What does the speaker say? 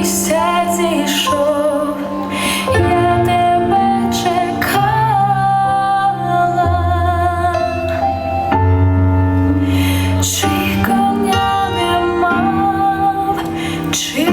місяць ішов, я тебе чекала, чи коня не мав, чи